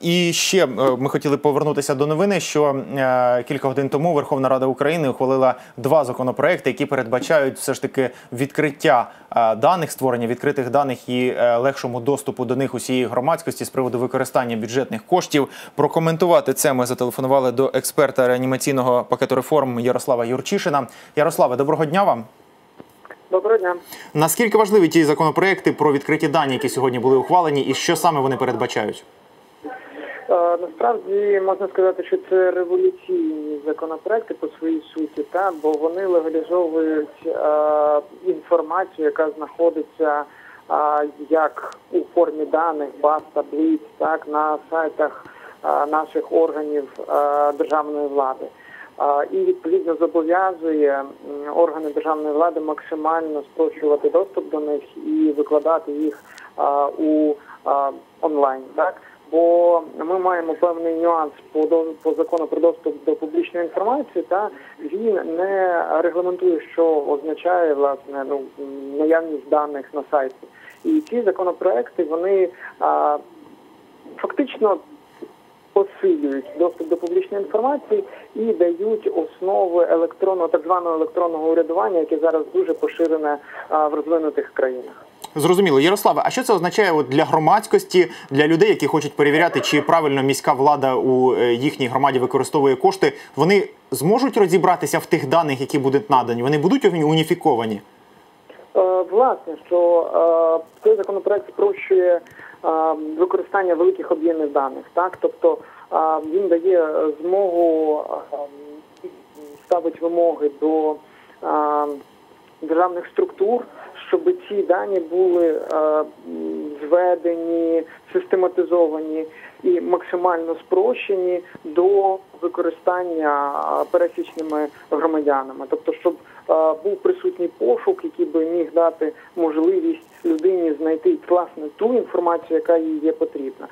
І ще е, ми хотіли повернутися до новини, що е, кілька годин тому Верховна Рада України ухвалила два законопроекти, які передбачають все ж таки відкриття е, даних, створення відкритих даних і легшому доступу до них усієї громадськості з приводу використання бюджетних коштів. Прокоментувати це ми зателефонували до експерта реанімаційного пакету реформ Ярослава Юрчишина. Ярославе, доброго дня вам. Доброго дня. Наскільки важливі ті законопроекти про відкриті дані, які сьогодні були ухвалені, і що саме вони передбачають? Насправді можна сказати, що це революційні законопроекти по своїй суті, та бо вони легалізовують е, інформацію, яка знаходиться е, як у формі даних, баз, таблиць, так на сайтах е, наших органів державної влади. І відповідно зобов'язує органи державної влади максимально спрощувати доступ до них і викладати їх у онлайн. Так бо ми маємо певний нюанс по по закону про доступ до публічної інформації, та він не регламентує, що означає власне ну наявність даних на сайті. І ці законопроекти вони а, фактично посилюють доступ до публічної інформації і дають основи електронного так званого електронного урядування, яке зараз дуже поширене в розвинутих країнах. Зрозуміло, Ярославе, а що це означає от для громадськості, для людей, які хочуть перевіряти, чи правильно міська влада у е, їхній громаді використовує кошти? Вони зможуть розібратися в тих даних, які будуть надані? Вони будуть уніфіковані? Е, Власне, що е, цей законопроект спрощує використання великих об'ємів даних, так тобто він дає змогу ставить вимоги до державних структур, щоб ці дані були е, зведені, систематизовані і максимально спрощені до використання е, пересічними громадянами, тобто, щоб е, був присутній пошук, який би міг дати можливість людині знайти власне ту інформацію, яка їй є потрібна.